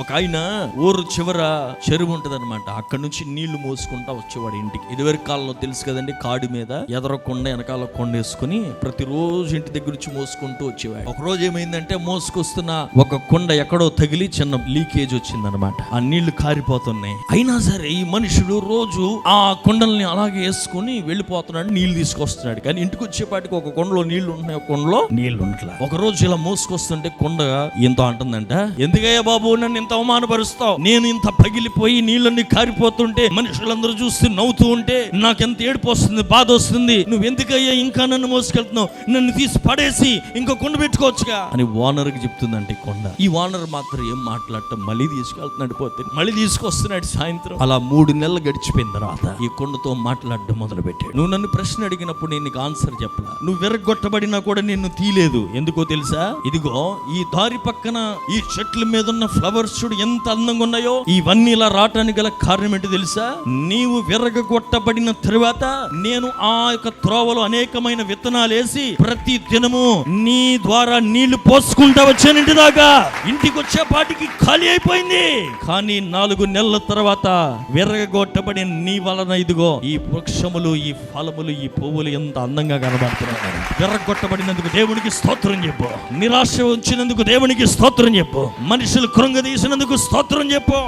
ఒక ఆయన ఊరు చివర చెరువు ఉంటది అనమాట అక్కడ నుంచి నీళ్ళు మోసుకుంటా వచ్చేవాడు ఇంటికి. ఇదివరకు కాలంలో తెలుసు కదండి కాడు మీద ఎదర కొండ వెనకాల కొండ వేసుకుని ప్రతిరోజు ఇంటి దగ్గర నుంచి మోసుకుంటూ వచ్చేవాడు. ఒక రోజు ఏమైందంటే మోసుకొస్తున్న ఒక కొండ ఎక్కడో తగిలి చిన్న లీకేజ్ వచ్చిందనమాట ఆ నీళ్ళు కారిపోతున్నాయి. అయినా సరే ఈ మనుషుడు రోజు ఆ కొండల్ని అలాగే వేసుకుని వెళ్ళిపోతున్నాడు నీళ్ళు తీసుకొస్తున్నాడు. కానీ ఇంటికి వచ్చేపాటికి ఒక కొండలో నీళ్ళు ఉంటున్నాయి ఒక కొండలో నీళ్ళు ఉండట్లా. ఒక రోజు ఇలా మోసుకొస్తుంటే కొండ ఎంతో అంటుందంట ఎందుకయ్యా బాబు నన్ను ఇంత అవమానపరుస్తావు? నేను ఇంత పగిలిపోయి నీళ్ళన్నీ కారిపోతుంటే మనుషులందరూ చూస్తూ నవ్వుతూ ఉంటే నాకెంత ఏడుపు వస్తుంది బాధ వస్తుంది? నువ్వు ఎందుకయ్యా ఇంకా నన్ను మోసుకెళ్తున్నావు? నన్ను తీసి పడేసి ఇంకో కొండ పెట్టుకోవచ్చుగా? అని ఓనర్కి చెప్తుందంటే కొండ. ఈ ఓనర్ మాత్రం ఏం మాట్లాడటం? మళ్ళీ తీసుకెళ్తున్నాడు పోతే. మళ్ళీ తీసుకొస్తున్నాడు సాయంత్రం. అలా మూడు నెలలు గడిచిపోయిన తర్వాత ఈ కొండతో మాట్లాడడం మొదలు పెట్టాడు నువ్వు నన్ను ప్రశ్న అడిగినప్పుడు నేను నీకు ఆన్సర్ చెప్పలా. నువ్వు విరగొట్టబడినా కూడా నిన్ను తీలేదు ఎందుకో తెలుసా? ఇదిగో ఈ దారి పక్కన ఈ చెట్ల మీద ఉన్న ఫ్లవర్స్ చూడు ఎంత అందంగా ఉన్నాయో ఇవన్నీ ఇలా రావటానికి గల కారణం ఏంటి తెలుసా? నీవు విరగొట్టబడిన తరువాత నేను ఆ యొక్క త్రోవలో అనేకమైన విత్తనాలు వేసి ప్రతి దినము నీ ద్వారా నీళ్ళు పోసుకుంటా వచ్చాను ఇంటి దాకా ఇంటికి వచ్చే పాటికి ఖాళీ అయిపోయింది. కానీ నాలుగు నెలల తర్వాత విరగొట్టబడిన నీ వలన ఇదిగో ఈ వృక్షములు ఈ ఫలములు ఈ పువ్వులు ఎంత అందంగా కనబడుతున్నాయి విరగొట్టబడినందుకు దేవునికి స్తోత్రం చెప్పు. నిరాశ వచ్చినందుకు దేవునికి స్తోత్రం చెప్పు. మనుషులు చేసినందుకు స్తోత్రం చెప్పు.